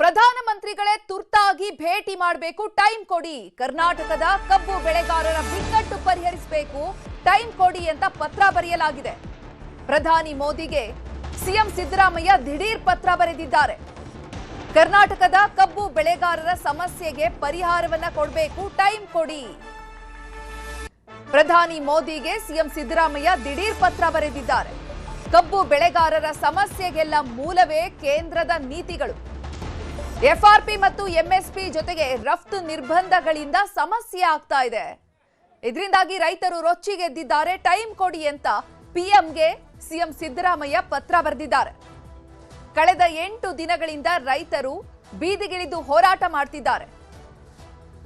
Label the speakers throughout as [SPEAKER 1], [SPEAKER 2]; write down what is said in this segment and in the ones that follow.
[SPEAKER 1] ಪ್ರಧಾನಮಂತ್ರಿಗಳೇ ತುರ್ತಾಗಿ ಭೇಟಿ ಮಾಡಬೇಕು, ಟೈಮ್ ಕೊಡಿ. ಕರ್ನಾಟಕದ ಕಬ್ಬು ಬೆಳೆಗಾರರ ಬಿಕ್ಕಟ್ಟು ಪರಿಹರಿಸಬೇಕು, ಟೈಮ್ ಕೊಡಿ ಅಂತ ಪತ್ರ ಬರೆಯಲಾಗಿದೆ. ಪ್ರಧಾನಿ ಮೋದಿಗೆ ಸಿಎಂ ಸಿದ್ದರಾಮಯ್ಯ ದಿಢೀರ್ ಪತ್ರ ಬರೆದಿದ್ದಾರೆ. ಕರ್ನಾಟಕದ ಕಬ್ಬು ಬೆಳೆಗಾರರ ಸಮಸ್ಯೆಗೆ ಪರಿಹಾರವನ್ನ ಕೊಡಬೇಕು, ಟೈಮ್ ಕೊಡಿ. ಪ್ರಧಾನಿ ಮೋದಿಗೆ ಸಿಎಂ ಸಿದ್ದರಾಮಯ್ಯ ದಿಢೀರ್ ಪತ್ರ ಬರೆದಿದ್ದಾರೆ. ಕಬ್ಬು ಬೆಳೆಗಾರರ ಸಮಸ್ಯೆಗೆಲ್ಲ ಮೂಲವೇ ಕೇಂದ್ರದ ನೀತಿಗಳು. ಎಫ್ಆರ್ಪಿ ಮತ್ತು ಎಂಎಸ್ಪಿ ಜೊತೆಗೆ ರಫ್ತು ನಿರ್ಬಂಧಗಳಿಂದ ಸಮಸ್ಯೆ ಆಗ್ತಾ ಇದೆ. ಇದರಿಂದಾಗಿ ರೈತರು ರೊಚ್ಚಿಗೆದ್ದಿದ್ದಾರೆ, ಟೈಮ್ ಕೊಡಿ ಅಂತ ಪಿಎಂಗೆ ಸಿಎಂ ಸಿದ್ದರಾಮಯ್ಯ ಪತ್ರ ಬರೆದಿದ್ದಾರೆ. ಕಳೆದ ಎಂಟು ದಿನಗಳಿಂದ ರೈತರು ಬೀದಿಗಿಳಿದು ಹೋರಾಟ ಮಾಡ್ತಿದ್ದಾರೆ.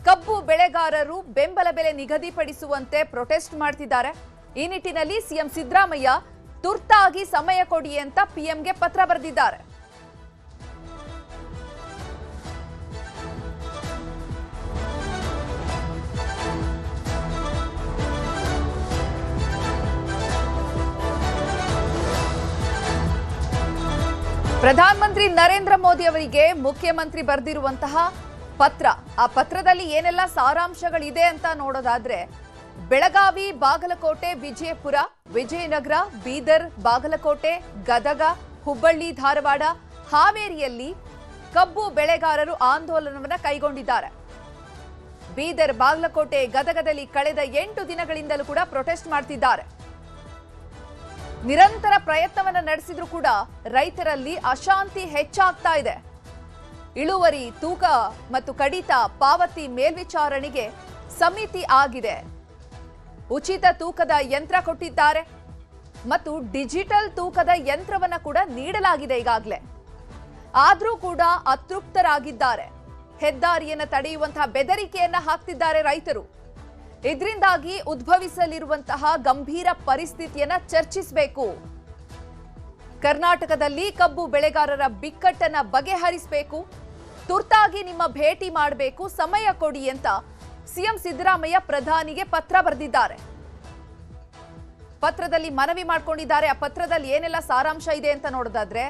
[SPEAKER 1] ಕಬ್ಬು ಬೆಳೆಗಾರರು ಬೆಂಬಲ ಬೆಲೆ ನಿಗದಿಪಡಿಸುವಂತೆ ಪ್ರೊಟೆಸ್ಟ್ ಮಾಡ್ತಿದ್ದಾರೆ. ಈ ನಿಟ್ಟಿನಲ್ಲಿ ಸಿಎಂ ಸಿದ್ದರಾಮಯ್ಯ ತುರ್ತಾಗಿ ಸಮಯ ಕೊಡಿ ಅಂತ ಪಿಎಂಗೆ ಪತ್ರ ಬರೆದಿದ್ದಾರೆ. ಪ್ರಧಾನಮಂತ್ರಿ ನರೇಂದ್ರ ಮೋದಿ ಅವರಿಗೆ ಮುಖ್ಯಮಂತ್ರಿ ಬರೆದಿರುವಂತಹ ಪತ್ರ. ಆ ಪತ್ರದಲ್ಲಿ ಏನೆಲ್ಲ ಸಾರಾಂಶಗಳಿದೆ ಅಂತ ನೋಡೋದಾದ್ರೆ, ಬೆಳಗಾವಿ, ಬಾಗಲಕೋಟೆ, ವಿಜಯಪುರ, ವಿಜಯನಗರ, ಬೀದರ್, ಬಾಗಲಕೋಟೆ, ಗದಗ, ಹುಬ್ಬಳ್ಳಿ, ಧಾರವಾಡ, ಹಾವೇರಿಯಲ್ಲಿ ಕಬ್ಬು ಬೆಳೆಗಾರರು ಆಂದೋಲನವನ್ನು ಕೈಗೊಂಡಿದ್ದಾರೆ. ಬೀದರ್, ಬಾಗಲಕೋಟೆ, ಗದಗದಲ್ಲಿ ಕಳೆದ ಎಂಟು ದಿನಗಳಿಂದಲೂ ಕೂಡ ಪ್ರೊಟೆಸ್ಟ್ ಮಾಡ್ತಿದ್ದಾರೆ. ನಿರಂತರ ಪ್ರಯತ್ನವನ್ನ ನಡೆಸಿದ್ರು ಕೂಡ ರೈತರಲ್ಲಿ ಅಶಾಂತಿ ಹೆಚ್ಚಾಗ್ತಾ ಇದೆ. ಇಳುವರಿ, ತೂಕ ಮತ್ತು ಕಡಿತ ಪಾವತಿ ಮೇಲ್ವಿಚಾರಣೆಗೆ ಸಮಿತಿ ಆಗಿದೆ. ಉಚಿತ ತೂಕದ ಯಂತ್ರ ಕೊಟ್ಟಿದ್ದಾರೆ ಮತ್ತು ಡಿಜಿಟಲ್ ತೂಕದ ಯಂತ್ರವನ್ನ ಕೂಡ ನೀಡಲಾಗಿದೆ ಈಗಾಗಲೇ. ಆದರೂ ಕೂಡ ಅತೃಪ್ತರಾಗಿದ್ದಾರೆ. ಹೆದ್ದಾರಿಯನ್ನು ತಡೆಯುವಂತಹ ಬೆದರಿಕೆಯನ್ನ ಹಾಕ್ತಿದ್ದಾರೆ ರೈತರು. ಇದರಿಂದಾಗಿ ಉದ್ಭವಿಸಲಿರುವಂತಹ ಗಂಭೀರ ಪರಿಸ್ಥಿತಿಯನ್ನ ಚರ್ಚಿಸಬೇಕು. ಕರ್ನಾಟಕದಲ್ಲಿ ಕಬ್ಬು ಬೆಳೆಗಾರರ ಬಿಕ್ಕಟ್ಟನ್ನ ಬಗೆಹರಿಸಬೇಕು. ತುರ್ತಾಗಿ ನಿಮ್ಮ ಭೇಟಿ ಮಾಡಬೇಕು, ಸಮಯ ಕೊಡಿ ಅಂತ ಸಿಎಂ ಸಿದ್ದರಾಮಯ್ಯ ಪ್ರಧಾನಿಗೆ ಪತ್ರ ಬರೆದಿದ್ದಾರೆ. ಪತ್ರದಲ್ಲಿ ಮನವಿ ಮಾಡಿಕೊಂಡಿದ್ದಾರೆ. ಆ ಪತ್ರದಲ್ಲಿ ಏನೆಲ್ಲ ಸಾರಾಂಶ ಇದೆ ಅಂತ ನೋಡೋದಾದ್ರೆ,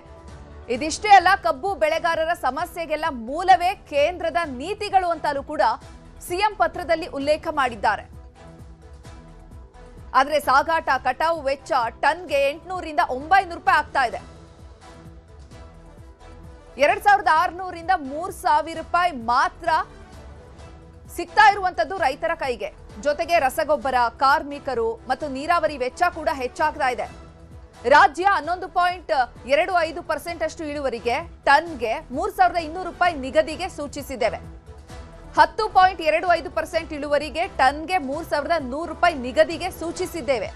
[SPEAKER 1] ಇದಿಷ್ಟೇ ಅಲ್ಲ, ಕಬ್ಬು ಬೆಳೆಗಾರರ ಸಮಸ್ಯೆಗೆಲ್ಲ ಮೂಲವೇ ಕೇಂದ್ರದ ನೀತಿಗಳು ಅಂತಲೂ ಕೂಡ ಸಿಎಂ ಪತ್ರದಲ್ಲಿ ಉಲ್ಲೇಖ ಮಾಡಿದ್ದಾರೆ. ಆದರೆ ಸಾಗಾಟ ಕಟಾವು ವೆಚ್ಚ ಟನ್ಗೆ ಎಂಟುನೂರಿಂದ ಒಂಬೈನೂರು ರೂಪಾಯಿ ಆಗ್ತಾ ಇದೆ. ಎರಡ್ ಸಾವಿರದ ಆರುನೂರಿಂದ ಮೂರ್ ಸಾವಿರ ರೂಪಾಯಿ ಮಾತ್ರ ಸಿಗ್ತಾ ಇರುವಂತದ್ದು ರೈತರ ಕೈಗೆ. ಜೊತೆಗೆ ರಸಗೊಬ್ಬರ, ಕಾರ್ಮಿಕರು ಮತ್ತು ನೀರಾವರಿ ವೆಚ್ಚ ಕೂಡ ಹೆಚ್ಚಾಗ್ತಾ ಇದೆ. ರಾಜ್ಯ ಹನ್ನೊಂದು ಪಾಯಿಂಟ್ ಎರಡು ಐದು ಪರ್ಸೆಂಟ್ ಅಷ್ಟು ಇಳುವರಿಗೆ ಟನ್ಗೆ ಮೂರ್ ಸಾವಿರದ ಇನ್ನೂರು ರೂಪಾಯಿ ನಿಗದಿಗೆ ಸೂಚಿಸಿದ್ದೇವೆ. ಹತ್ತು ಪಾಯಿಂಟ್ ಎರಡು ಐದು ಪರ್ಸೆಂಟ್ ಇಳುವರಿಗೆ ಟನ್ಗೆ ಮೂರು ಸಾವಿರದ ನೂರು ರೂಪಾಯಿ ನಿಗದಿಗೆ ಸೂಚಿಸಿದ್ದೇವೆ.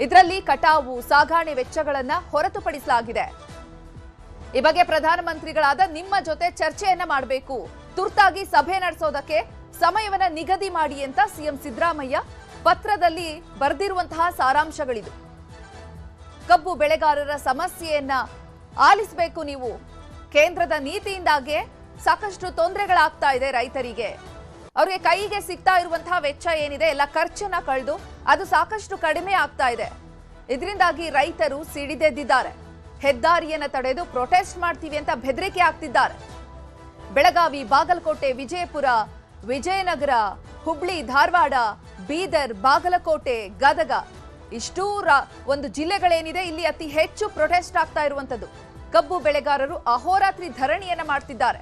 [SPEAKER 1] ಇದರಲ್ಲಿ ಕಟಾವು, ಸಾಗಾಣೆ ವೆಚ್ಚಗಳನ್ನ ಹೊರತುಪಡಿಸಲಾಗಿದೆ. ಈ ಬಗ್ಗೆ ಪ್ರಧಾನಮಂತ್ರಿಗಳಾದ ನಿಮ್ಮ ಜೊತೆ ಚರ್ಚೆಯನ್ನ ಮಾಡಬೇಕು. ತುರ್ತಾಗಿ ಸಭೆ ನಡೆಸೋದಕ್ಕೆ ಸಮಯವನ್ನ ನಿಗದಿ ಮಾಡಿ ಅಂತ ಸಿಎಂ ಸಿದ್ದರಾಮಯ್ಯ ಪತ್ರದಲ್ಲಿ ಬರೆದಿರುವಂತಹ ಸಾರಾಂಶಗಳಿದು. ಕಬ್ಬು ಬೆಳೆಗಾರರ ಸಮಸ್ಯೆಯನ್ನ ಆಲಿಸಬೇಕು ನೀವು. ಕೇಂದ್ರದ ನೀತಿಯಿಂದಾಗೆ ಸಾಕಷ್ಟು ತೊಂದರೆಗಳಾಗ್ತಾ ಇದೆ ರೈತರಿಗೆ. ಅವ್ರಿಗೆ ಕೈಗೆ ಸಿಗ್ತಾ ಇರುವಂತಹ ವೆಚ್ಚ ಏನಿದೆ, ಎಲ್ಲ ಖರ್ಚನ್ನ ಕಳೆದು ಅದು ಸಾಕಷ್ಟು ಕಡಿಮೆ ಆಗ್ತಾ ಇದೆ. ಇದರಿಂದಾಗಿ ರೈತರು ಸಿಡಿದೆದ್ದಿದ್ದಾರೆ. ಹೆದ್ದಾರಿಯನ್ನ ತಡೆದು ಪ್ರೊಟೆಸ್ಟ್ ಮಾಡ್ತೀವಿ ಅಂತ ಬೆದರಿಕೆ ಆಗ್ತಿದ್ದಾರೆ ಬೆಳಗಾವಿ, ಬಾಗಲಕೋಟೆ, ವಿಜಯಪುರ, ವಿಜಯನಗರ, ಹುಬ್ಳಿ, ಧಾರವಾಡ, ಬೀದರ್, ಬಾಗಲಕೋಟೆ, ಗದಗ ಇಷ್ಟೂ ಒಂದು ಜಿಲ್ಲೆಗಳೇನಿದೆ, ಇಲ್ಲಿ ಅತಿ ಹೆಚ್ಚು ಪ್ರೊಟೆಸ್ಟ್ ಆಗ್ತಾ ಇರುವಂತದ್ದು ಕಬ್ಬು ಬೆಳೆಗಾರರು ಅಹೋರಾತ್ರಿ ಧರಣಿಯನ್ನ ಮಾಡ್ತಿದ್ದಾರೆ.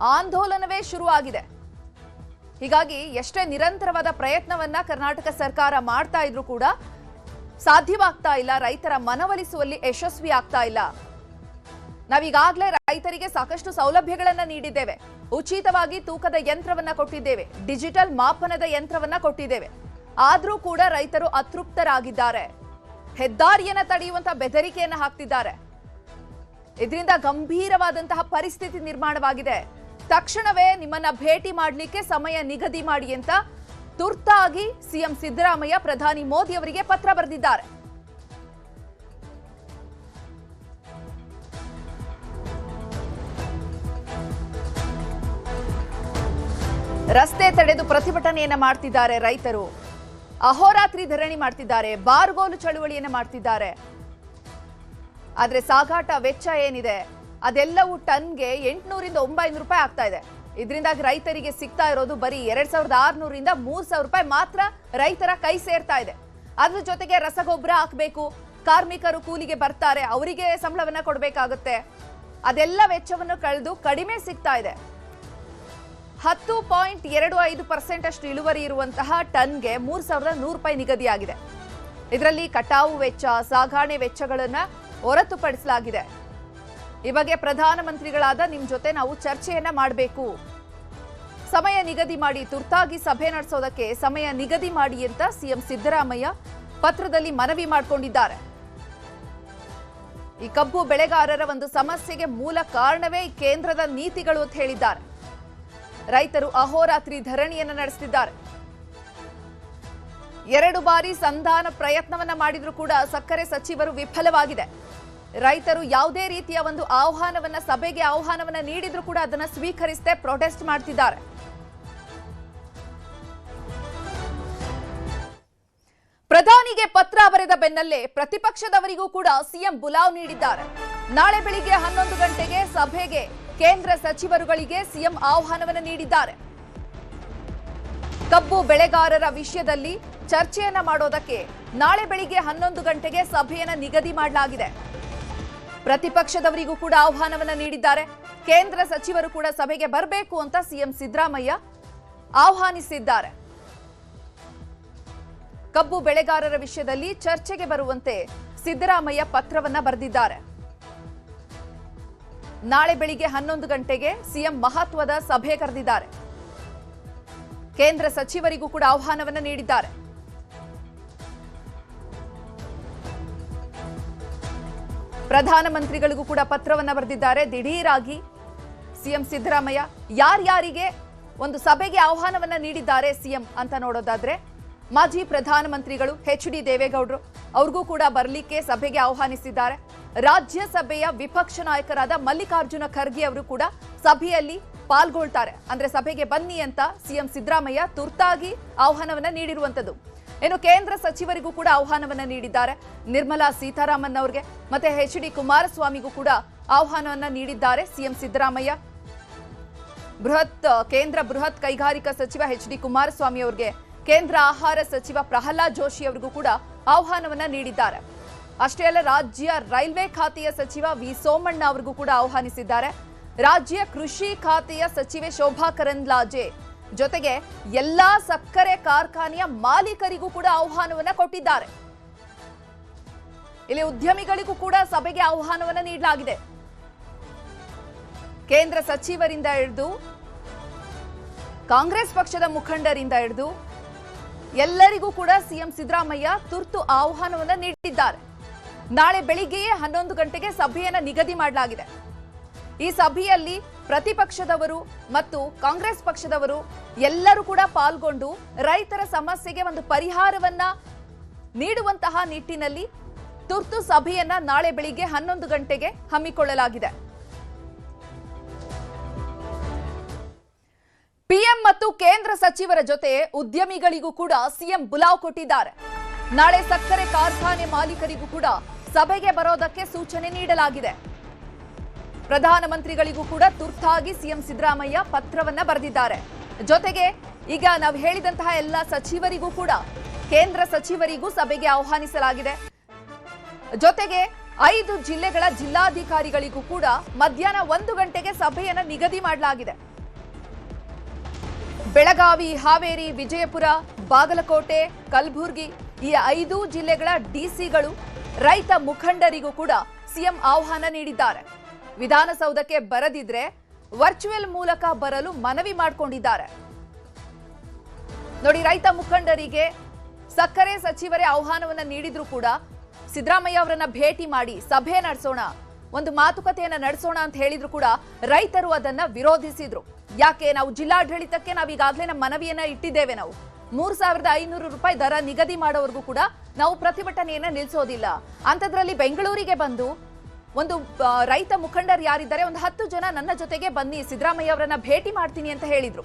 [SPEAKER 1] ಆಂದೋಲನವೇ ಶುರುವಾಗಿದೆ. ಹೀಗಾಗಿ ಎಷ್ಟೇ ನಿರಂತರವಾದ ಪ್ರಯತ್ನವನ್ನ ಕರ್ನಾಟಕ ಸರ್ಕಾರ ಮಾಡ್ತಾ ಇದ್ರು ಕೂಡ ಸಾಧ್ಯವಾಗ್ತಾ ಇಲ್ಲ, ರೈತರ ಮನವೊಲಿಸುವಲ್ಲಿ ಯಶಸ್ವಿ ಆಗ್ತಾ ಇಲ್ಲ. ನಾವೀಗಾಗಲೇ ರೈತರಿಗೆ ಸಾಕಷ್ಟು ಸೌಲಭ್ಯಗಳನ್ನ ನೀಡಿದ್ದೇವೆ. ಉಚಿತವಾಗಿ ತೂಕದ ಯಂತ್ರವನ್ನ ಕೊಟ್ಟಿದ್ದೇವೆ, ಡಿಜಿಟಲ್ ಮಾಪನದ ಯಂತ್ರವನ್ನ ಕೊಟ್ಟಿದ್ದೇವೆ. ಆದ್ರೂ ಕೂಡ ರೈತರು ಅತೃಪ್ತರಾಗಿದ್ದಾರೆ. ಹೆದ್ದಾರಿಯನ್ನ ತಡೆಯುವಂತಹ ಬೆದರಿಕೆಯನ್ನ ಹಾಕ್ತಿದ್ದಾರೆ. ಇದರಿಂದ ಗಂಭೀರವಾದಂತಹ ಪರಿಸ್ಥಿತಿ ನಿರ್ಮಾಣವಾಗಿದೆ. ತಕ್ಷಣವೇ ನಿಮ್ಮನ್ನ ಭೇಟಿ ಮಾಡಲಿಕ್ಕೆ ಸಮಯ ನಿಗದಿ ಮಾಡಿ ಅಂತ ತುರ್ತಾಗಿ ಸಿಎಂ ಸಿದ್ದರಾಮಯ್ಯ ಪ್ರಧಾನಿ ಮೋದಿ ಅವರಿಗೆ ಪತ್ರ ಬರೆದಿದ್ದಾರೆ. ರಸ್ತೆ ತಡೆದು ಪ್ರತಿಭಟನೆಯನ್ನ ಮಾಡ್ತಿದ್ದಾರೆ ರೈತರು. ಅಹೋರಾತ್ರಿ ಧರಣಿ ಮಾಡ್ತಿದ್ದಾರೆ, ಬಾರ್ಗೋಲು ಚಳುವಳಿಯನ್ನ ಮಾಡ್ತಿದ್ದಾರೆ. ಆದ್ರೆ ಸಾಗಾಟ ವೆಚ್ಚ ಏನಿದೆ? ಅದೆಲ್ಲವೂ ಟನ್ಗೆ ಎಂಟುನೂರಿಂದ ಒಂಬೈನೂರು ರೂಪಾಯಿ ಆಗ್ತಾ ಇದೆ. ಇದರಿಂದಾಗಿ ರೈತರಿಗೆ ಸಿಗ್ತಾ ಇರೋದು ಬರೀ ಎರಡ್ ಸಾವಿರದ ಆರ್ನೂರಿಂದ ಮೂರ್ ಸಾವಿರ ರೂಪಾಯಿ ಮಾತ್ರ ರೈತರ ಕೈ ಸೇರ್ತಾ ಇದೆ. ಅದ್ರ ಜೊತೆಗೆ ರಸಗೊಬ್ಬರ ಹಾಕಬೇಕು, ಕಾರ್ಮಿಕರು ಕೂಲಿಗೆ ಬರ್ತಾರೆ, ಅವರಿಗೆ ಸಂಬಳವನ್ನ ಕೊಡಬೇಕಾಗುತ್ತೆ. ಅದೆಲ್ಲ ವೆಚ್ಚವನ್ನು ಕಳೆದು ಕಡಿಮೆ ಸಿಗ್ತಾ ಇದೆ. ಹತ್ತು ಪಾಯಿಂಟ್ ಎರಡು ಐದು ಪರ್ಸೆಂಟ್ ಅಷ್ಟು ಇಳುವರಿ ಇರುವಂತಹ ಟನ್ಗೆ ಮೂರ್ ಸಾವಿರದ ನೂರು ರೂಪಾಯಿ ನಿಗದಿಯಾಗಿದೆ. ಇದರಲ್ಲಿ ಕಟಾವು ವೆಚ್ಚ, ಸಾಗಾಣೆ ವೆಚ್ಚಗಳನ್ನ ಹೊರತುಪಡಿಸಲಾಗಿದೆ. ಈ ಬಗ್ಗೆ ಪ್ರಧಾನಮಂತ್ರಿಗಳಾದ ನಿಮ್ ಜೊತೆ ನಾವು ಚರ್ಚೆಯನ್ನ ಮಾಡಬೇಕು. ಸಮಯ ನಿಗದಿ ಮಾಡಿ, ತುರ್ತಾಗಿ ಸಭೆ ನಡೆಸೋದಕ್ಕೆ ಸಮಯ ನಿಗದಿ ಮಾಡಿ ಅಂತ ಸಿಎಂ ಸಿದ್ದರಾಮಯ್ಯ ಪತ್ರದಲ್ಲಿ ಮನವಿ ಮಾಡಿಕೊಂಡಿದ್ದಾರೆ. ಈ ಕಬ್ಬು ಬೆಳೆಗಾರರ ಒಂದು ಸಮಸ್ಯೆಗೆ ಮೂಲ ಕಾರಣವೇ ಕೇಂದ್ರದ ನೀತಿಗಳು ಅಂತ ಹೇಳಿದ್ದಾರೆ. ರೈತರು ಅಹೋರಾತ್ರಿ ಧರಣಿಯನ್ನು ನಡೆಸುತ್ತಿದ್ದಾರೆ ಎರಡು ಬಾರಿ ಸಂಧಾನ ಪ್ರಯತ್ನವನ್ನ ಮಾಡಿದ್ರೂ ಕೂಡ ಸಕ್ಕರೆ ಸಚಿವರು ವಿಫಲವಾಗಿದೆ. ರೈತರು ಯಾವುದೇ ರೀತಿಯ ಒಂದು ಆಹ್ವಾನವನ್ನ, ಸಭೆಗೆ ಆಹ್ವಾನವನ್ನ ನೀಡಿದ್ರು ಕೂಡ ಅದನ್ನ ಸ್ವೀಕರಿಸದೆ ಪ್ರೊಟೆಸ್ಟ್ ಮಾಡ್ತಿದ್ದಾರೆ. ಪ್ರಧಾನಿಗೆ ಪತ್ರ ಬರೆದ ಬೆನ್ನಲ್ಲೇ ಪ್ರತಿಪಕ್ಷದವರಿಗೂ ಕೂಡ ಸಿಎಂ ಬುಲಾವ್ ನೀಡಿದ್ದಾರೆ. ನಾಳೆ ಬೆಳಿಗ್ಗೆ ಹನ್ನೊಂದು ಗಂಟೆಗೆ ಸಭೆಗೆ ಕೇಂದ್ರ ಸಚಿವರುಗಳಿಗೆ ಸಿಎಂ ಆಹ್ವಾನವನ್ನು ನೀಡಿದ್ದಾರೆ. ಕಬ್ಬು ಬೆಳೆಗಾರರ ವಿಷಯದಲ್ಲಿ ಚರ್ಚೆಯನ್ನ ಮಾಡೋದಕ್ಕೆ ನಾಳೆ ಬೆಳಿಗ್ಗೆ ಹನ್ನೊಂದು ಗಂಟೆಗೆ ಸಭೆಯನ್ನ ನಿಗದಿ ಮಾಡಲಾಗಿದೆ. ಪ್ರತಿಪಕ್ಷದವರಿಗೂ ಕೂಡ ಆಹ್ವಾನವನ್ನ ನೀಡಿದ್ದಾರೆ. ಕೇಂದ್ರ ಸಚಿವರು ಕೂಡ ಸಭೆಗೆ ಬರಬೇಕು ಅಂತ ಸಿಎಂ ಸಿದ್ದರಾಮಯ್ಯ ಆಹ್ವಾನಿಸಿದ್ದಾರೆ. ಕಬ್ಬು ಬೆಳೆಗಾರರ ವಿಷಯದಲ್ಲಿ ಚರ್ಚೆಗೆ ಬರುವಂತೆ ಸಿದ್ದರಾಮಯ್ಯ ಪತ್ರವನ್ನ ಬರೆದಿದ್ದಾರೆ. ನಾಳೆ ಬೆಳಿಗ್ಗೆ ಹನ್ನೊಂದು ಗಂಟೆಗೆ ಸಿಎಂ ಮಹತ್ವದ ಸಭೆ ಕರೆದಿದ್ದಾರೆ. ಕೇಂದ್ರ ಸಚಿವರಿಗೂ ಕೂಡ ಆಹ್ವಾನವನ್ನ ನೀಡಿದ್ದಾರೆ. ಪ್ರಧಾನಮಂತ್ರಿಗಳಿಗೂ ಕೂಡ ಪತ್ರವನ್ನ ಬರೆದಿದ್ದಾರೆ. ದಿಢೀರಾಗಿ ಸಿಎಂ ಸಿದ್ದರಾಮಯ್ಯ ಯಾರ್ಯಾರಿಗೆ ಒಂದು ಸಭೆಗೆ ಆಹ್ವಾನವನ್ನ ನೀಡಿದ್ದಾರೆ ಸಿಎಂ ಅಂತ ನೋಡೋದಾದ್ರೆ ಮಾಜಿ ಪ್ರಧಾನಮಂತ್ರಿಗಳು ಎಚ್ ಡಿ ದೇವೇಗೌಡರು ಅವ್ರಿಗೂ ಕೂಡ ಬರಲಿಕ್ಕೆ ಸಭೆಗೆ ಆಹ್ವಾನಿಸಿದ್ದಾರೆ. ರಾಜ್ಯಸಭೆಯ ವಿಪಕ್ಷ ನಾಯಕರಾದ ಮಲ್ಲಿಕಾರ್ಜುನ ಖರ್ಗೆ ಅವರು ಕೂಡ ಸಭೆಯಲ್ಲಿ ಪಾಲ್ಗೊಳ್ತಾರೆ. ಅಂದ್ರೆ ಸಭೆಗೆ ಬನ್ನಿ ಅಂತ ಸಿಎಂ ಸಿದ್ದರಾಮಯ್ಯ ತುರ್ತಾಗಿ ಆಹ್ವಾನವನ್ನ ನೀಡಿರುವಂತದ್ದು. ಇನ್ನು ಕೇಂದ್ರ ಸಚಿವರಿಗೂ ಕೂಡ ಆಹ್ವಾನವನ್ನ ನೀಡಿದ್ದಾರೆ. ನಿರ್ಮಲಾ ಸೀತಾರಾಮನ್ ಅವರಿಗೆ ಮತ್ತೆ ಎಚ್ ಡಿ ಕುಮಾರಸ್ವಾಮಿಗೂ ಕೂಡ ಆಹ್ವಾನವನ್ನ ನೀಡಿದ್ದಾರೆ ಸಿಎಂ ಸಿದ್ದರಾಮಯ್ಯ. ಬೃಹತ್, ಕೇಂದ್ರ ಬೃಹತ್ ಕೈಗಾರಿಕಾ ಸಚಿವ ಎಚ್ ಡಿ ಕುಮಾರಸ್ವಾಮಿ ಅವರಿಗೆ ಕೇಂದ್ರ ಆಹಾರ ಸಚಿವ ಪ್ರಹ್ಲಾದ್ ಜೋಶಿ ಅವರಿಗೂ ಕೂಡ ಆಹ್ವಾನವನ್ನ ನೀಡಿದ್ದಾರೆ. ಅಷ್ಟೇ ಅಲ್ಲ, ರಾಜ್ಯ ರೈಲ್ವೆ ಖಾತೆಯ ಸಚಿವ ವಿ ಸೋಮಣ್ಣ ಅವರಿಗೂ ಕೂಡ ಆಹ್ವಾನಿಸಿದ್ದಾರೆ. ರಾಜ್ಯ ಕೃಷಿ ಖಾತೆಯ ಸಚಿವೆ ಶೋಭಾ ಕರಂದ್ಲಾಜೆ ಜೊತೆಗೆ ಎಲ್ಲಾ ಸಕ್ಕರೆ ಕಾರ್ಖಾನೆಯ ಮಾಲೀಕರಿಗೂ ಕೂಡ ಆಹ್ವಾನವನ್ನ ಕೊಟ್ಟಿದ್ದಾರೆ. ಇಲ್ಲಿ ಉದ್ಯಮಿಗಳಿಗೂ ಕೂಡ ಸಭೆಗೆ ಆಹ್ವಾನವನ್ನ ನೀಡಲಾಗಿದೆ. ಕೇಂದ್ರ ಸಚಿವರಿಂದ ಹಿಡಿದು, ಕಾಂಗ್ರೆಸ್ ಪಕ್ಷದ ಮುಖಂಡರಿಂದ ಹಿಡಿದು, ಎಲ್ಲರಿಗೂ ಕೂಡ ಸಿಎಂ ಸಿದ್ದರಾಮಯ್ಯ ತುರ್ತು ಆಹ್ವಾನವನ್ನ ನೀಡಿದ್ದಾರೆ. ನಾಳೆ ಬೆಳಿಗ್ಗೆಯೇ ಹನ್ನೊಂದು ಗಂಟೆಗೆ ಸಭೆಯನ್ನ ನಿಗದಿ ಮಾಡಲಾಗಿದೆ. ಈ ಸಭೆಯಲ್ಲಿ ಪ್ರತಿಪಕ್ಷದವರು ಮತ್ತು ಕಾಂಗ್ರೆಸ್ ಪಕ್ಷದವರು ಎಲ್ಲರೂ ಕೂಡ ಪಾಲ್ಗೊಂಡು ರೈತರ ಸಮಸ್ಯೆಗೆ ಒಂದು ಪರಿಹಾರವನ್ನ ನೀಡುವಂತಹ ನಿಟ್ಟಿನಲ್ಲಿ ತುರ್ತು ಸಭೆಯನ್ನ ನಾಳೆ ಬೆಳಿಗ್ಗೆ ಹನ್ನೊಂದು ಗಂಟೆಗೆ ಹಮ್ಮಿಕೊಳ್ಳಲಾಗಿದೆ. ಪಿಎಂ ಮತ್ತು ಕೇಂದ್ರ ಸಚಿವರ ಜೊತೆ ಉದ್ಯಮಿಗಳಿಗೂ ಕೂಡ ಸಿಎಂ ಬುಲಾವ್ ಕೊಟ್ಟಿದ್ದಾರೆ. ನಾಳೆ ಸಕ್ಕರೆ ಕಾರ್ಖಾನೆ ಮಾಲೀಕರಿಗೂ ಕೂಡ ಸಭೆಗೆ ಬರೋದಕ್ಕೆ ಸೂಚನೆ ನೀಡಲಾಗಿದೆ. ಪ್ರಧಾನಮಂತ್ರಿಗಳಿಗೂ ಕೂಡ ತುರ್ತಾಗಿ ಸಿಎಂ ಸಿದ್ದರಾಮಯ್ಯ ಪತ್ರವನ್ನ ಬರೆದಿದ್ದಾರೆ. ಜೊತೆಗೆ ಈಗ ನಾವು ಹೇಳಿದಂತಹ ಎಲ್ಲ ಸಚಿವರಿಗೂ ಕೂಡ, ಕೇಂದ್ರ ಸಚಿವರಿಗೂ ಸಭೆಗೆ ಆಹ್ವಾನಿಸಲಾಗಿದೆ. ಜೊತೆಗೆ ಐದು ಜಿಲ್ಲೆಗಳ ಜಿಲ್ಲಾಧಿಕಾರಿಗಳಿಗೂ ಕೂಡ ಮಧ್ಯಾಹ್ನ ಒಂದು ಗಂಟೆಗೆ ಸಭೆಯನ್ನು ನಿಗದಿ ಮಾಡಲಾಗಿದೆ. ಬೆಳಗಾವಿ, ಹಾವೇರಿ, ವಿಜಯಪುರ, ಬಾಗಲಕೋಟೆ, ಕಲಬುರಗಿ ಈ ಐದು ಜಿಲ್ಲೆಗಳ ಡಿಸಿಗಳು ರೈತ ಮುಖಂಡರಿಗೂ ಕೂಡ ಸಿಎಂ ಆಹ್ವಾನ ನೀಡಿದ್ದಾರೆ. ವಿಧಾನಸೌಧಕ್ಕೆ ಬರದಿದ್ರೆ ವರ್ಚುವಲ್ ಮೂಲಕ ಬರಲು ಮನವಿ ಮಾಡಿಕೊಂಡಿದ್ದಾರೆ. ನೋಡಿ, ರೈತ ಮುಖಂಡರಿಗೆ ಸಕ್ಕರೆ ಸಚಿವರೇ ಆಹ್ವಾನವನ್ನ ನೀಡಿದ್ರು ಕೂಡ ಸಿದ್ದರಾಮಯ್ಯ ಅವರನ್ನ ಭೇಟಿ ಮಾಡಿ ಸಭೆ ನಡೆಸೋಣ, ಒಂದು ಮಾತುಕತೆಯನ್ನ ನಡೆಸೋಣ ಅಂತ ಹೇಳಿದ್ರು ಕೂಡ ರೈತರು ಅದನ್ನ ವಿರೋಧಿಸಿದ್ರು. ಯಾಕೆ, ನಾವು ಜಿಲ್ಲಾಡಳಿತಕ್ಕೆ ನಾವು ಈಗಾಗಲೇ ನಮ್ಮ ಮನವಿಯನ್ನ ಇಟ್ಟಿದ್ದೇವೆ ನಾವು. ಮೂರ್ ಸಾವಿರದ ಐನೂರು ರೂಪಾಯಿ ದರ ನಿಗದಿ ಮಾಡೋವರೆಗೂ ಕೂಡ ನಾವು ಪ್ರತಿಭಟನೆಯನ್ನ ನಿಲ್ಲಿಸೋದಿಲ್ಲ ಅಂಥದ್ರಲ್ಲಿ ಬೆಂಗಳೂರಿಗೆ ಬಂದು ಒಂದು ರೈತ ಮುಖಂಡರು ಯಾರಿದ್ದಾರೆ? ಒಂದು ಹತ್ತು ಜನ ನನ್ನ ಜೊತೆಗೆ ಬನ್ನಿ. ಸಿದ್ದರಾಮಯ್ಯ ಅವರನ್ನ ಭೇಟಿ ಮಾಡ್ತೀನಿ ಅಂತ ಹೇಳಿದ್ರು.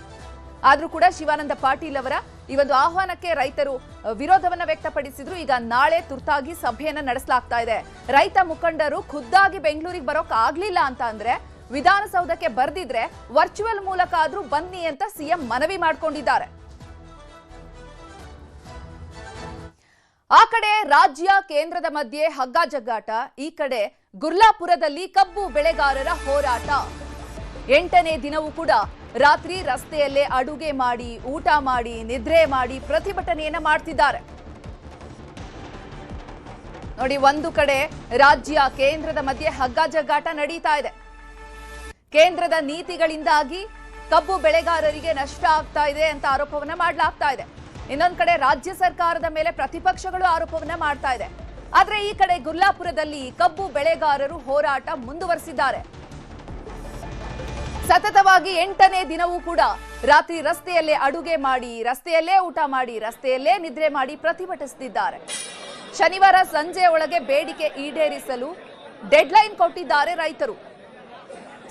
[SPEAKER 1] ಆದ್ರೂ ಕೂಡ ಶಿವಾನಂದ ಪಾಟೀಲ್ ಅವರ ಈ ಒಂದು ಆಹ್ವಾನಕ್ಕೆ ರೈತರು ವಿರೋಧವನ್ನ ವ್ಯಕ್ತಪಡಿಸಿದ್ರು. ಈಗ ನಾಳೆ ತುರ್ತಾಗಿ ಸಭೆಯನ್ನ ನಡೆಸಲಾಗ್ತಾ ಇದೆ. ರೈತ ಮುಖಂಡರು ಖುದ್ದಾಗಿ ಬೆಂಗಳೂರಿಗೆ ಬರೋಕ್ ಆಗ್ಲಿಲ್ಲ ಅಂತ ಅಂದ್ರೆ, ವಿಧಾನಸೌಧಕ್ಕೆ ಬರ್ದಿದ್ರೆ ವರ್ಚುವಲ್ ಮೂಲಕ ಆದ್ರೂ ಬನ್ನಿ ಅಂತ ಸಿಎಂ ಮನವಿ ಮಾಡ್ಕೊಂಡಿದ್ದಾರೆ. ಆ ಕಡೆ ರಾಜ್ಯ ಕೇಂದ್ರದ ಮಧ್ಯೆ ಹಗ್ಗ ಜಗ್ಗಾಟ, ಈ ಕಡೆ ಗುರ್ಲಾಪುರದಲ್ಲಿ ಕಬ್ಬು ಬೆಳೆಗಾರರ ಹೋರಾಟ. ಎಂಟನೇ ದಿನವೂ ಕೂಡ ರಾತ್ರಿ ರಸ್ತೆಯಲ್ಲೇ ಅಡುಗೆ ಮಾಡಿ, ಊಟ ಮಾಡಿ, ನಿದ್ರೆ ಮಾಡಿ ಪ್ರತಿಭಟನೆಯನ್ನ ಮಾಡ್ತಿದ್ದಾರೆ. ನೋಡಿ, ಒಂದು ಕಡೆ ರಾಜ್ಯ, ಕೇಂದ್ರದ ಮಧ್ಯೆ ಹಗ್ಗ ಜಗ್ಗಾಟ ನಡೀತಾ ಇದೆ. ಕೇಂದ್ರದ ನೀತಿಗಳಿಂದಾಗಿ ಕಬ್ಬು ಬೆಳೆಗಾರರಿಗೆ ನಷ್ಟ ಆಗ್ತಾ ಇದೆ ಅಂತ ಆರೋಪವನ್ನ ಮಾಡಲಾಗ್ತಾ ಇದೆ. ಇನ್ನೊಂದ್ ಕಡೆ ರಾಜ್ಯ ಸರ್ಕಾರದ ಮೇಲೆ ಪ್ರತಿಪಕ್ಷಗಳು ಆರೋಪವನ್ನ ಮಾಡ್ತಾ ಇದೆ. ಆದ್ರೆ ಈ ಕಡೆ ಗುರ್ಲಾಪುರದಲ್ಲಿ ಕಬ್ಬು ಬೆಳೆಗಾರರು ಹೋರಾಟ ಮುಂದುವರೆಸಿದ್ದಾರೆ. ಸತತವಾಗಿ ಎಂಟನೇ ದಿನವೂ ಕೂಡ ರಾತ್ರಿ ರಸ್ತೆಯಲ್ಲೇ ಅಡುಗೆ ಮಾಡಿ, ರಸ್ತೆಯಲ್ಲೇ ಊಟ ಮಾಡಿ, ರಸ್ತೆಯಲ್ಲೇ ನಿದ್ರೆ ಮಾಡಿ ಪ್ರತಿಭಟಿಸುತ್ತಿದ್ದಾರೆ ಶನಿವಾರ ಸಂಜೆ ಒಳಗೆ ಬೇಡಿಕೆ ಈಡೇರಿಸಲು ಡೆಡ್ಲೈನ್ ಕೊಟ್ಟಿದ್ದಾರೆ ರೈತರು.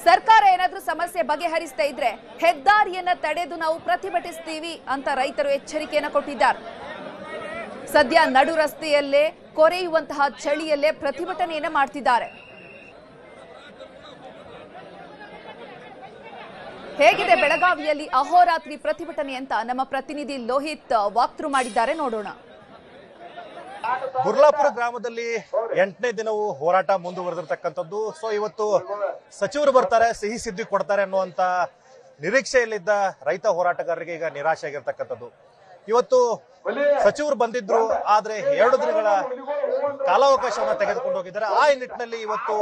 [SPEAKER 1] ಸರ್ಕಾರ ಏನಾದರೂ ಸಮಸ್ಯೆ ಬಗೆಹರಿಸ್ತಾ ಇದ್ರೆ ಹೆದ್ದಾರಿಯನ್ನ ತಡೆದು ನಾವು ಪ್ರತಿಭಟಿಸ್ತೀವಿ ಅಂತ ರೈತರು ಎಚ್ಚರಿಕೆಯನ್ನು ಕೊಟ್ಟಿದ್ದಾರೆ. ಸದ್ಯ ನಡು ರಸ್ತೆಯಲ್ಲೇ ಕೊರೆಯುವಂತಹ ಚಳಿಯಲ್ಲೇ ಪ್ರತಿಭಟನೆಯನ್ನು ಮಾಡ್ತಿದ್ದಾರೆ. ಹೇಗಿದೆ ಬೆಳಗಾವಿಯಲ್ಲಿ ಅಹೋರಾತ್ರಿ ಪ್ರತಿಭಟನೆ ಅಂತ ನಮ್ಮ ಪ್ರತಿನಿಧಿ ಲೋಹಿತ್ ವಾಕ್ತೃ ಮಾಡಿದ್ದಾರೆ ನೋಡೋಣ.
[SPEAKER 2] ಗುರ್ಲಾಪುರ ಗ್ರಾಮದಲ್ಲಿ ಎಂಟನೇ ದಿನವೂ ಹೋರಾಟ ಮುಂದುವರೆದಿರ್ತಕ್ಕಂಥದ್ದು. ಸೊ ಇವತ್ತು ಸಚಿವರು ಬರ್ತಾರೆ, ಸಿಹಿ ಸಿದ್ಧಿ ಕೊಡ್ತಾರೆ ಅನ್ನುವಂತ ನಿರೀಕ್ಷೆಯಲ್ಲಿದ್ದ ರೈತ ಹೋರಾಟಗಾರರಿಗೆ ಈಗ ನಿರಾಶೆ ಆಗಿರ್ತಕ್ಕಂಥದ್ದು ಇವತ್ತು ಸಚಿವರು ಬಂದಿದ್ರು, ಆದ್ರೆ ಎರಡು ದಿನಗಳ ಕಾಲಾವಕಾಶವನ್ನ ತೆಗೆದುಕೊಂಡು ಹೋಗಿದ್ದಾರೆ. ಆ ನಿಟ್ಟಿನಲ್ಲಿ ಇವತ್ತು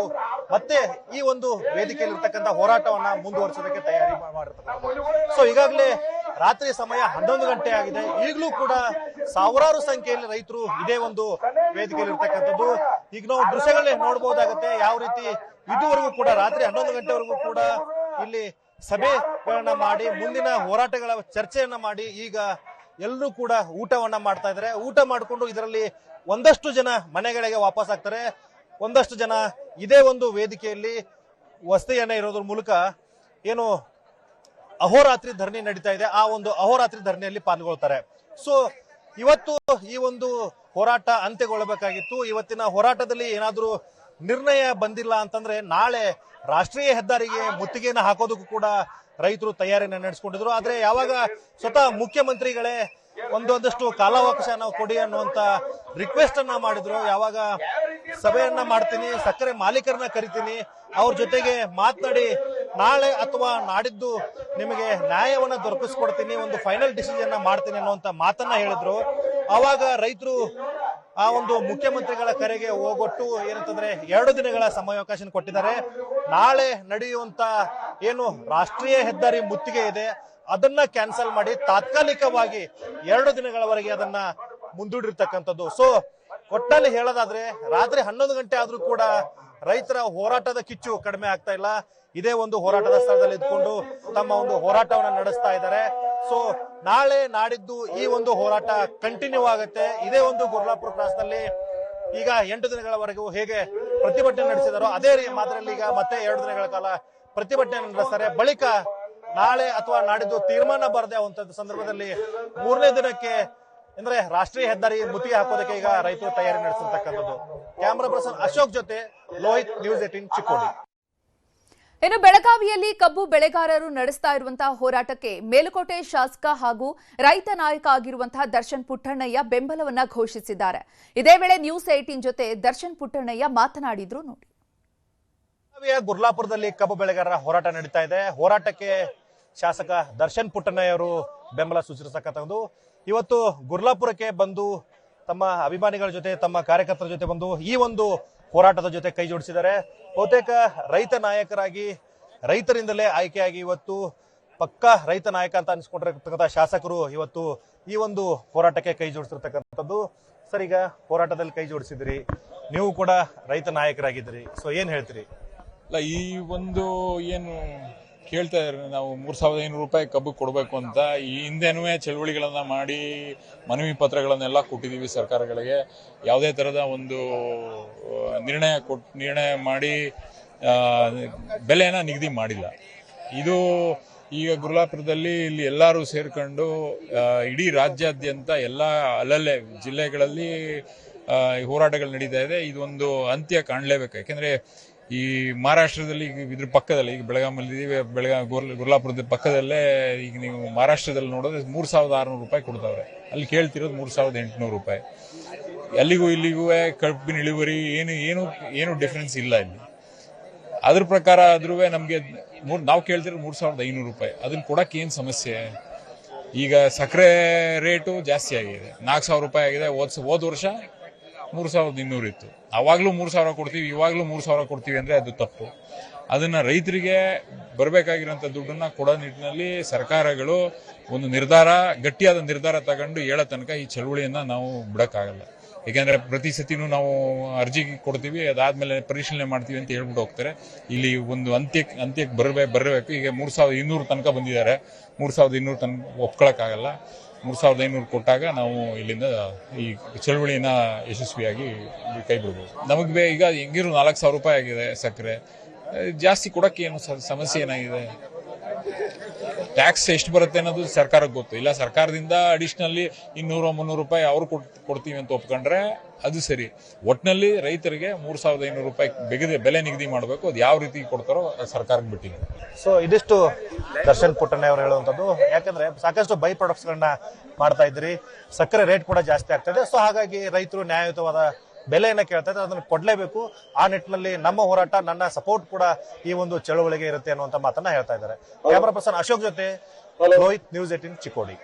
[SPEAKER 2] ಮತ್ತೆ ಈ ಒಂದು ವೇದಿಕೆಯಲ್ಲಿರ್ತಕ್ಕಂಥ ಹೋರಾಟವನ್ನ ಮುಂದುವರಿಸೋದಕ್ಕೆ ತಯಾರಿ ಮಾಡಿರ್ತಾರೆ ಸೊ ಈಗಾಗಲೇ ರಾತ್ರಿ ಸಮಯ ಹನ್ನೊಂದು ಗಂಟೆ ಆಗಿದೆ. ಈಗಲೂ ಕೂಡ ಸಾವಿರಾರು ಸಂಖ್ಯೆಯಲ್ಲಿ ರೈತರು ಇದೇ ಒಂದು ವೇದಿಕೆಯಲ್ಲಿ ಇರ್ತಕ್ಕಂಥದ್ದು ಈಗ ನಾವು ದೃಶ್ಯಗಳೇ ನೋಡಬಹುದಾಗತ್ತೆ ಯಾವ ರೀತಿ ಇದುವರೆಗೂ ಕೂಡ ರಾತ್ರಿ ಹನ್ನೊಂದು ಗಂಟೆವರೆಗೂ ಕೂಡ ಇಲ್ಲಿ ಸಭೆಗಳನ್ನ ಮಾಡಿ, ಮುಂದಿನ ಹೋರಾಟಗಳ ಚರ್ಚೆಯನ್ನ ಮಾಡಿ ಈಗ ಎಲ್ಲರೂ ಕೂಡ ಊಟವನ್ನ ಮಾಡ್ತಾ ಇದ್ದಾರೆ. ಊಟ ಮಾಡಿಕೊಂಡು ಇದರಲ್ಲಿ ಒಂದಷ್ಟು ಜನ ಮನೆಗಳಿಗೆ ವಾಪಸ್ ಆಗ್ತಾರೆ. ಒಂದಷ್ಟು ಜನ ಇದೇ ಒಂದು ವೇದಿಕೆಯಲ್ಲಿ ವಸತಿಯನ್ನ ಇರೋದ್ರ ಮೂಲಕ ಏನು ಅಹೋರಾತ್ರಿ ಧರಣಿ ನಡೀತಾ ಇದೆ. ಆ ಒಂದು ಅಹೋರಾತ್ರಿ ಧರಣಿಯಲ್ಲಿ ಪಾಲ್ಗೊಳ್ತಾರೆ. ಸೊ ಇವತ್ತು ಈ ಒಂದು ಹೋರಾಟ ಅಂತ್ಯಗೊಳ್ಳಬೇಕಾಗಿತ್ತು. ಇವತ್ತಿನ ಹೋರಾಟದಲ್ಲಿ ಏನಾದರೂ ನಿರ್ಣಯ ಬಂದಿಲ್ಲ ಅಂತಂದ್ರೆ ನಾಳೆ ರಾಷ್ಟ್ರೀಯ ಹೆದ್ದಾರಿಗೆ ಮುತ್ತಿಗೆಯನ್ನು ಹಾಕೋದಕ್ಕೂ ಕೂಡ ರೈತರು ತಯಾರಿಯನ್ನು ನಡೆಸ್ಕೊಂಡಿದ್ರು. ಆದ್ರೆ ಯಾವಾಗ ಸ್ವತಃ ಮುಖ್ಯಮಂತ್ರಿಗಳೇ ಒಂದೊಂದಷ್ಟು ಕಾಲಾವಕಾಶ ನಾವು ಕೊಡಿ ಅನ್ನುವಂತ ರಿಕ್ವೆಸ್ಟ್ ಅನ್ನ ಮಾಡಿದ್ರು. ಯಾವಾಗ ಸಭೆಯನ್ನ ಮಾಡ್ತೀನಿ, ಸಕ್ಕರೆ ಮಾಲೀಕರನ್ನ ಕರಿತೀನಿ, ಅವ್ರ ಜೊತೆಗೆ ಮಾತನಾಡಿ ನಾಳೆ ಅಥವಾ ನಾಡಿದ್ದು ನಿಮಗೆ ನ್ಯಾಯವನ್ನ ದೊರಕಿಸ್ಕೊಡ್ತೀನಿ, ಒಂದು ಫೈನಲ್ ಡಿಸಿಷನ್ ಮಾಡ್ತೀನಿ ಅನ್ನುವಂತ ಮಾತನ್ನ ಹೇಳಿದ್ರು. ಅವಾಗ ರೈತರು ಆ ಒಂದು ಮುಖ್ಯಮಂತ್ರಿಗಳ ಕರೆಗೆ ಹೋಗೊಟ್ಟು ಏನಂತಂದ್ರೆ ಎರಡು ದಿನಗಳ ಸಮಯಾವಕಾಶ ಕೊಟ್ಟಿದ್ದಾರೆ. ನಾಳೆ ನಡೆಯುವಂತ ಏನು ರಾಷ್ಟ್ರೀಯ ಹೆದ್ದಾರಿ ಮುತ್ತಿಗೆ ಇದೆ, ಅದನ್ನ ಕ್ಯಾನ್ಸಲ್ ಮಾಡಿ ತಾತ್ಕಾಲಿಕವಾಗಿ ಎರಡು ದಿನಗಳವರೆಗೆ ಅದನ್ನ ಮುಂದೂಡಿರ್ತಕ್ಕಂಥದ್ದು. ಸೊ ಒಟ್ಟಲ್ಲಿ ಹೇಳೋದಾದ್ರೆ, ರಾತ್ರಿ ಹನ್ನೊಂದು ಗಂಟೆ ಆದ್ರೂ ಕೂಡ ರೈತರ ಹೋರಾಟದ ಕಿಚ್ಚು ಕಡಿಮೆ ಆಗ್ತಾ ಇಲ್ಲ. ಇದೇ ಒಂದು ಹೋರಾಟದ ಸ್ಥಳದಲ್ಲಿ ಇದ್ಕೊಂಡು ತಮ್ಮ ಒಂದು ಹೋರಾಟವನ್ನ ನಡೆಸ್ತಾ ಇದ್ದಾರೆ. ಸೊ ನಾಳೆ ನಾಡಿದ್ದು ಈ ಒಂದು ಹೋರಾಟ ಕಂಟಿನ್ಯೂ ಆಗುತ್ತೆ. ಇದೇ ಒಂದು ಗುರ್ಲಾಪುರ ಕ್ರಾಸ್ನಲ್ಲಿ ಈಗ ಎಂಟು ದಿನಗಳವರೆಗೂ ಹೇಗೆ ಪ್ರತಿಭಟನೆ ನಡೆಸಿದಾರೋ, ಅದೇ ಮಾದರಿಯಲ್ಲಿ ಈಗ ಮತ್ತೆ ಎರಡು ದಿನಗಳ ಕಾಲ ಪ್ರತಿಭಟನೆ ನಡೆಸ್ತಾರೆ ಬಳಿಕ ನಾಳೆ ಅಥವಾ ನಾಡಿದ್ದು ತೀರ್ಮಾನ ಬರದೆ ಸಂದರ್ಭದಲ್ಲಿ ಮೂರನೇ ದಿನಕ್ಕೆ ಅಂದ್ರೆ ರಾಷ್ಟ್ರೀಯ ಹೆದ್ದಾರಿ ಮುತ್ತಿಗೆ ಹಾಕೋದಕ್ಕೆ ಈಗ ರೈತರು ತಯಾರಿ ನಡೆಸಿರ್ತಕ್ಕಂಥದ್ದು. ಕ್ಯಾಮ್ರಾ ಪರ್ಸನ್ ಅಶೋಕ್ ಜೊತೆ ಲೋಹಿತ್, ನ್ಯೂಸ್ ಏಟಿನ್ ಚಿಕ್ಕೋಡಿ.
[SPEAKER 1] ಇನ್ನು ಬೆಳಗಾವಿಯಲ್ಲಿ ಕಬ್ಬು ಬೆಳೆಗಾರರು ನಡೆಸ್ತಾ ಇರುವಂತಹ ಹೋರಾಟಕ್ಕೆ ಮೇಲುಕೋಟೆ ಶಾಸಕ ಹಾಗೂ ರೈತ ನಾಯಕ ಆಗಿರುವಂತಹ ದರ್ಶನ್ ಪುಟ್ಟಣ್ಣಯ್ಯ ಬೆಂಬಲವನ್ನ ಘೋಷಿಸಿದ್ದಾರೆ. ಇದೇ ವೇಳೆ ನ್ಯೂಸ್ ಏಟೀನ್ ಜೊತೆ ದರ್ಶನ್ ಪುಟ್ಟಣ್ಣಯ್ಯ ಮಾತನಾಡಿದ್ರು ನೋಡಿ.
[SPEAKER 2] ಗುರ್ಲಾಪುರದಲ್ಲಿ ಕಬ್ಬು ಬೆಳೆಗಾರರ ಹೋರಾಟ ನಡೀತಾ ಇದೆ. ಹೋರಾಟಕ್ಕೆ ಶಾಸಕ ದರ್ಶನ್ ಪುಟ್ಟಣ್ಣ ಅವರು ಬೆಂಬಲ ಸೂಚಿಸತಕ್ಕಂಥದ್ದು ಇವತ್ತು ಗುರ್ಲಾಪುರಕ್ಕೆ ಬಂದು ತಮ್ಮ ಅಭಿಮಾನಿಗಳ ಜೊತೆ, ತಮ್ಮ ಕಾರ್ಯಕರ್ತರ ಜೊತೆ ಬಂದು ಈ ಒಂದು ಹೋರಾಟದ ಜೊತೆ ಕೈ ಜೋಡಿಸಿದ್ದಾರೆ. ಬಹುತೇಕ ರೈತ ನಾಯಕರಾಗಿ, ರೈತರಿಂದಲೇ ಆಯ್ಕೆಯಾಗಿ ಇವತ್ತು ಪಕ್ಕಾ ರೈತ ನಾಯಕ ಅಂತ ಅನಿಸ್ಕೊಂಡಿರತಕ್ಕಂಥ ಶಾಸಕರು ಇವತ್ತು ಈ ಒಂದು ಹೋರಾಟಕ್ಕೆ ಕೈ ಜೋಡಿಸಿರ್ತಕ್ಕಂಥದ್ದು. ಸರ್, ಈಗ ಹೋರಾಟದಲ್ಲಿ ಕೈ ಜೋಡಿಸಿದಿರಿ. ನೀವು ಕೂಡ ರೈತ ನಾಯಕರಾಗಿದ್ದೀರಿ. ಸೊ ಏನು ಹೇಳ್ತೀರಿ?
[SPEAKER 3] ಅಲ್ಲ ಈ ಒಂದು ಏನು ಕೇಳ್ತಾ ಇದ್ದಾರೆ, ನಾವು ಮೂರು ಸಾವಿರದ ಐನೂರು ರೂಪಾಯಿ ಕಬ್ಬು ಕೊಡಬೇಕು ಅಂತ. ಈ ಹಿಂದೆನೂ ಚಳುವಳಿಗಳನ್ನು ಮಾಡಿ ಮನವಿ ಪತ್ರಗಳನ್ನೆಲ್ಲ ಕೊಟ್ಟಿದ್ದೀವಿ ಸರ್ಕಾರಗಳಿಗೆ. ಯಾವುದೇ ಥರದ ಒಂದು ನಿರ್ಣಯ ಕೊಟ್, ನಿರ್ಣಯ ಮಾಡಿ ಬೆಲೆಯನ್ನು ನಿಗದಿ ಮಾಡಿಲ್ಲ. ಇದು ಈಗ ಗುರುಲಾಪುರದಲ್ಲಿ ಇಲ್ಲಿ ಎಲ್ಲರೂ ಸೇರಿಕೊಂಡು ಇಡೀ ರಾಜ್ಯಾದ್ಯಂತ ಎಲ್ಲ ಅಲ್ಲಲ್ಲೇ ಜಿಲ್ಲೆಗಳಲ್ಲಿ ಹೋರಾಟಗಳು ನಡೀತಾ ಇದೆ. ಇದೊಂದು ಅಂತ್ಯ ಕಾಣಲೇಬೇಕು. ಯಾಕೆಂದ್ರೆ ಈ ಮಹಾರಾಷ್ಟ್ರದಲ್ಲಿ ಇದ್ರ ಪಕ್ಕದಲ್ಲಿ, ಈಗ ಬೆಳಗಾಮಲ್ಲಿ ಬೆಳಗಾಂ ಗುರ್ಲಾಪುರದ ಪಕ್ಕದಲ್ಲೇ ಈಗ ನೀವು ಮಹಾರಾಷ್ಟ್ರದಲ್ಲಿ ನೋಡಿದ್ರೆ ಮೂರು ಸಾವಿರದ ಆರುನೂರು ರೂಪಾಯಿ ಕೊಡ್ತಾವ್ರೆ. ಅಲ್ಲಿ ಕೇಳ್ತಿರೋದು ಮೂರು ಸಾವಿರದ ಎಂಟುನೂರು ರೂಪಾಯಿ. ಅಲ್ಲಿಗೂ ಇಲ್ಲಿಗೂ ಕಬ್ಬಿನ ಇಳುವರಿ ಏನು ಏನು ಏನು ಡಿಫ್ರೆನ್ಸ್ ಇಲ್ಲ ಇಲ್ಲಿ. ಅದ್ರ ಪ್ರಕಾರ ಆದ್ರೂ ನಮಗೆ ಮೂರು, ನಾವು ಕೇಳ್ತಿರೋದು ಮೂರು ಸಾವಿರದ ಐನೂರು ರೂಪಾಯಿ. ಅದನ್ನ ಕೊಡಕ್ಕೆ ಏನು ಸಮಸ್ಯೆ? ಈಗ ಸಕ್ಕರೆ ರೇಟು ಜಾಸ್ತಿ ಆಗಿದೆ. ನಾಲ್ಕು ಸಾವಿರ ರೂಪಾಯಿ ಆಗಿದೆ. ಹೋದ ಹೋದ್ ವರ್ಷ ಮೂರು ಸಾವಿರದ ಇನ್ನೂರು ಇತ್ತು. ಅವಾಗಲೂ ಮೂರು ಸಾವಿರ ಕೊಡ್ತೀವಿ, ಇವಾಗಲೂ ಮೂರು ಸಾವಿರ ಕೊಡ್ತೀವಿ ಅಂದ್ರೆ ಅದು ತಪ್ಪು. ಅದನ್ನ ರೈತರಿಗೆ ಬರಬೇಕಾಗಿರೋಂಥ ದುಡ್ಡನ್ನ ಕೊಡೋ ನಿಟ್ಟಿನಲ್ಲಿ ಸರ್ಕಾರಗಳು ಒಂದು ನಿರ್ಧಾರ, ಗಟ್ಟಿಯಾದ ನಿರ್ಧಾರ ತಗೊಂಡು ಹೇಳೋ ತನಕ ಈ ಚಳುವಳಿಯನ್ನು ನಾವು ಬಿಡೋಕ್ಕಾಗಲ್ಲ. ಏಕೆಂದರೆ ಪ್ರತಿ ಸತಿನೂ ನಾವು ಅರ್ಜಿ ಕೊಡ್ತೀವಿ, ಅದಾದಮೇಲೆ ಪರಿಶೀಲನೆ ಮಾಡ್ತೀವಿ ಅಂತ ಹೇಳ್ಬಿಟ್ಟು ಹೋಗ್ತಾರೆ. ಇಲ್ಲಿ ಒಂದು ಅಂತ್ಯಕ್ಕೆ ಅಂತ್ಯಕ್ಕೆ ಬರಬೇಕು ಬರಬೇಕು. ಈಗ ಮೂರ್ ಸಾವಿರದ ಇನ್ನೂರು ತನಕ ಬಂದಿದ್ದಾರೆ. ಮೂರ್ ಸಾವಿರದ ಇನ್ನೂರು ತನಕ ಒಪ್ಕೊಳಕ್ಕಾಗಲ್ಲ. ಮೂರ್ ಸಾವಿರದ ಐನೂರು ಕೊಟ್ಟಾಗ ನಾವು ಇಲ್ಲಿಂದ ಈ ಚಳುವಳಿನ ಯಶಸ್ವಿಯಾಗಿ ಕೈ ಬಿಡ್ಬೋದು ನಮಗೆ ಈಗ ಹೆಂಗಿರು ನಾಲ್ಕು ಸಾವಿರ ರೂಪಾಯಿ ಆಗಿದೆ ಸಕ್ಕರೆ. ಜಾಸ್ತಿ ಕೊಡೋಕ್ಕೆ ಏನು ಸಮಸ್ಯೆ ಏನಾಗಿದೆ? ಟ್ಯಾಕ್ಸ್ ಎಷ್ಟು ಬರುತ್ತೆ ಅನ್ನೋದು ಸರ್ಕಾರಕ್ಕೆ ಗೊತ್ತು. ಇಲ್ಲ, ಸರ್ಕಾರದಿಂದ ಅಡಿಷನಲಿ ಇನ್ನೂರು, ಮುನ್ನೂರು ರೂಪಾಯಿ ಅವರು ಕೊಡ್ತೀವಿ ಅಂತ ಒಪ್ಕೊಂಡ್ರೆ ಅದು ಸರಿ. ಒಟ್ನಲ್ಲಿ ರೈತರಿಗೆ ಮೂರ್ ಸಾವಿರದ ಐನೂರು ರೂಪಾಯಿ ಬೆಗದೆ ಬೆಲೆ ನಿಗದಿ ಮಾಡಬೇಕು. ಅದು ಯಾವ ರೀತಿ ಕೊಡ್ತಾರೋ ಸರ್ಕಾರಕ್ಕೆ ಬಿಟ್ಟಿದೆ.
[SPEAKER 2] ಸೊ ಇದಿಷ್ಟು ದರ್ಶನ್ ಪುಟ್ಟಣ್ಣ ಅವರು ಹೇಳುವಂಥದ್ದು. ಯಾಕಂದ್ರೆ ಸಾಕಷ್ಟು ಬೈ ಪ್ರಾಡಕ್ಟ್ಸ್ ಗಳನ್ನ ಮಾಡ್ತಾ ಇದ್ರಿ ಸಕ್ಕರೆ ರೇಟ್ ಕೂಡ ಜಾಸ್ತಿ ಆಗ್ತದೆ ಸೊ ಹಾಗಾಗಿ ರೈತರು ನ್ಯಾಯಯುತವಾದ ಬೆಲೆಯನ್ನ ಕೇಳ್ತಾ ಇದ್ದಾರೆ. ಅದನ್ನು ಕೊಡಲೇಬೇಕು. ಆ ನಿಟ್ಟಿನಲ್ಲಿ ನಮ್ಮ ಹೋರಾಟ ನನ್ನ ಸಪೋರ್ಟ್ ಕೂಡ ಈ ಒಂದು ಚಳವಳಿಗೆ ಇರುತ್ತೆ ಅನ್ನುವಂತ ಮಾತನ್ನ ಹೇಳ್ತಾ ಇದ್ದಾರೆ. ಕ್ಯಾಮರಾ ಪರ್ಸನ್ ಅಶೋಕ್ ಜೊತೆ ರೋಹಿತ್ ನ್ಯೂಸ್ ಏಟಿನ್ ಚಿಕ್ಕೋಡಿ.